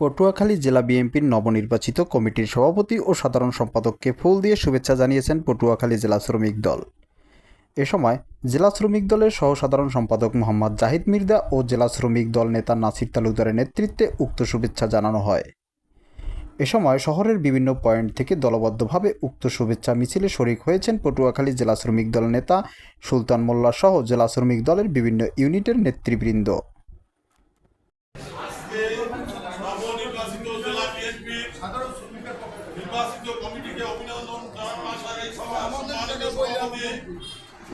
পটুয়াখালী জেলা বিএনপির নবনির্বাচিত কমিটির সভাপতি ও সাধারণ সম্পাদককে ফুল দিয়ে শুভেচ্ছা জানিয়েছেন পটুয়াখালী জেলা শ্রমিক দল। এ সময় জেলা শ্রমিক দলের সহসাধারণ সম্পাদক মোহাম্মদ জাহিদ মির্জা ও জেলা শ্রমিক দল নেতা নাসির তালুকদারের নেতৃত্বে উক্ত শুভেচ্ছা জানানো হয়। এ সময় শহরের বিভিন্ন পয়েন্ট থেকে দলবদ্ধভাবে উক্ত শুভেচ্ছা মিছিলে শরিক হয়েছেন পটুয়াখালী জেলা শ্রমিক দল নেতা সুলতান মোল্লা সহ জেলা শ্রমিক দলের বিভিন্ন ইউনিটের নেতৃবৃন্দ আজকে নবনির্বাচিত জেলা নির্বাচিত কমিটিকে অভিনন্দন জানানোর আশায়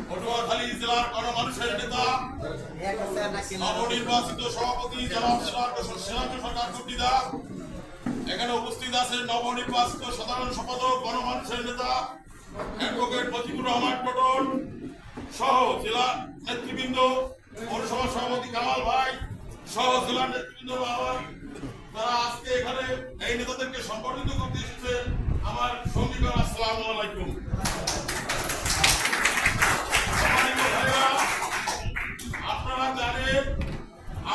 পটুয়াখালী জেলার গণমানুষের নেতা। নবনির্বাচিত সভাপতি জনাব সিরাজুল সরকার কুর্তিদা। এখানে উপস্থিত আছেন নবনির্বাচিত সাধারণ সম্পাদক গণমানুষের নেতা। অ্যাডভোকেট মজিবুর রহমান পটল সহ জেলা নেতৃবৃন্দ পৌরসভা সভাপতি কামাল ভাই সহ জেলা নেতৃবৃন্দ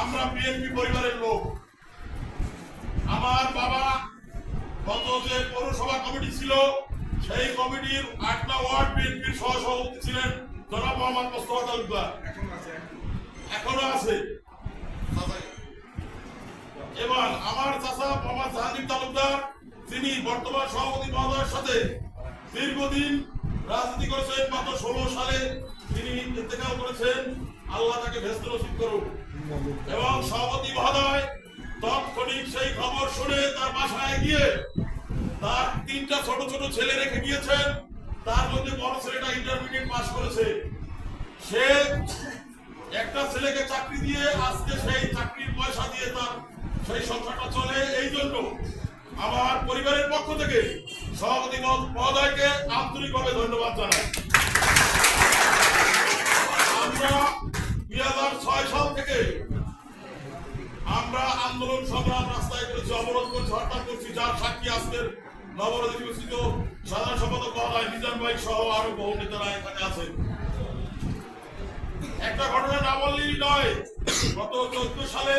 আমরা বিএনপি পরিবারের লোক। আমার বাবা গত যে পৌরসভা কমিটি ছিল। সেই কমিটির আটটা ওয়ার্ড বিএনপির সহ সভাপতি ছিলেন জনাব মোহাম্মদ মোস্তফা তালুকদার এখনও আছে। এবং আমার মোহাম্মদ জাহাঙ্গীর তালুকদার, তিনি বর্তমান সভাপতি মহোদয়ের সাথে দীর্ঘদিন রাজনীতি করেছেন, মাত্র ষোলো সালে তিনি ইন্তেকাল করেছেন। আল্লাহ তাকে ভেস্ত নসিব করুন এবং সভাপতি মহোদয়, তৎক্ষণিক সেই খবর শুনে তার বাসায় গিয়ে তার তিনটা ছোট ছোট ছেলে রেখে গিয়েছেন। তার মধ্যে বড় ছেলেটা ইন্টারমিডিয়েট পাস করেছে। সে একটা ছেলেকে চাকরি দিয়ে আজকে সেই চাকরির পয়সা দিয়ে তার সেই সংসারটা চলে। এই জন্য আমার পরিবারের পক্ষ থেকে সভাপতি মহোদয়কে আন্তরিকভাবে ধন্যবাদ জানাই। সংগ্রাম রাস্তায় করেছি অবরোধ করছি, হরতাল করছি, যার সাক্ষী আজকের নবনির্বাচিত সাধারণ সম্পাদক মহোদয় মিজান ভাই সহ আরও বহু নেতারা এখানে আছেন। একটা ঘটনা না বললেই নয়, গত চোদ্দ সালে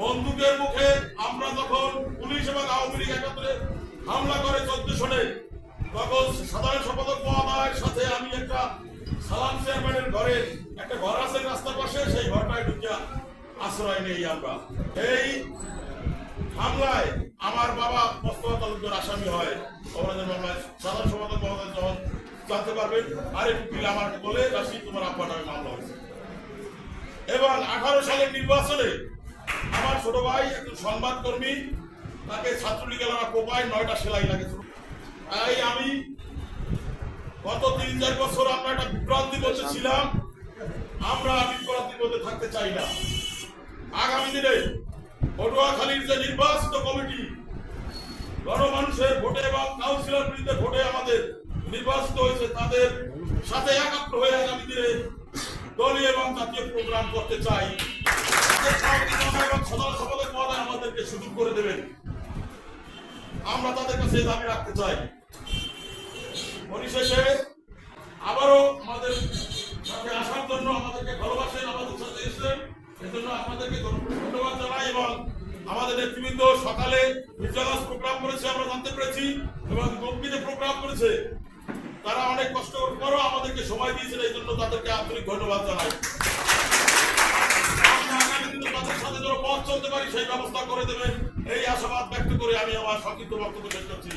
বন্দুকের মুখে আমরা যখন পুলিশ এবং আওয়ামী লীগ একাত্রে হামলা করে চোদ্দ সনে, তখন সাধারণ সম্পাদক মহোদয়ের সাথে আমি একটা সালাম চেয়ারম্যানের ঘরে, একটা ঘর আছে রাস্তার পাশে, সেই ঘরটায় ঢুকিয়া আশ্রয় নেই আমরা। এই হামলায় আমার বাবা তালুকদার আসামি হয়। অপরাধের মামলায় সাধারণ সম্পাদক মহোদয় যখন জানতে পারবেন আরে উকিল আমাকে বলে, রাশি, তোমার আব্বা নামে মামলা হয়েছে। এবং আঠারো সালের নির্বাচনে আমার ছোট ভাই একজন সংবাদকর্মী, তাকে ছাত্রলীগের কোপায় নয়টা সেলাই লাগেছিল তাই আমি গত তিন চার বছর আমরা একটা বিভ্রান্তির মধ্যে ছিলাম। আমরা বিভ্রান্তির মধ্যে থাকতে চাই না। আগামী দিনে পটুয়াখালীর যে নির্বাচিত কমিটি, গণমানুষের ভোটে এবং কাউন্সিলর বিরুদ্ধে ভোটে আমাদের নির্বাচিত হয়েছে, তাদের সাথে একাত্র হয়ে আগামী দিনে দলীয় এবং জাতীয় প্রোগ্রাম করতে চাই। সভাপতি এবং সাধারণ সম্পাদক মহোদয় আমাদেরকে সুযোগ করে দেবেন। আমরা তাদের কাছে দাবি রাখতে চাই। পরিশেষে আবারও আমাদের সকালে বিদ্যালয় প্রোগ্রাম করেছে, আমরা জানতে পেরেছি, এবং গম্ভীরে প্রোগ্রাম করেছে। তারা অনেক কষ্ট করেও আমাদেরকে সময় দিয়েছিল, এই জন্য তাদেরকে আন্তরিক ধন্যবাদ জানাই। পথ চলতে পারি, সেই ব্যবস্থা করে দেবেন। এই আশাবাদ ব্যক্ত করে আমি আমার সংক্ষিপ্ত বক্তব্য শেষ করছি।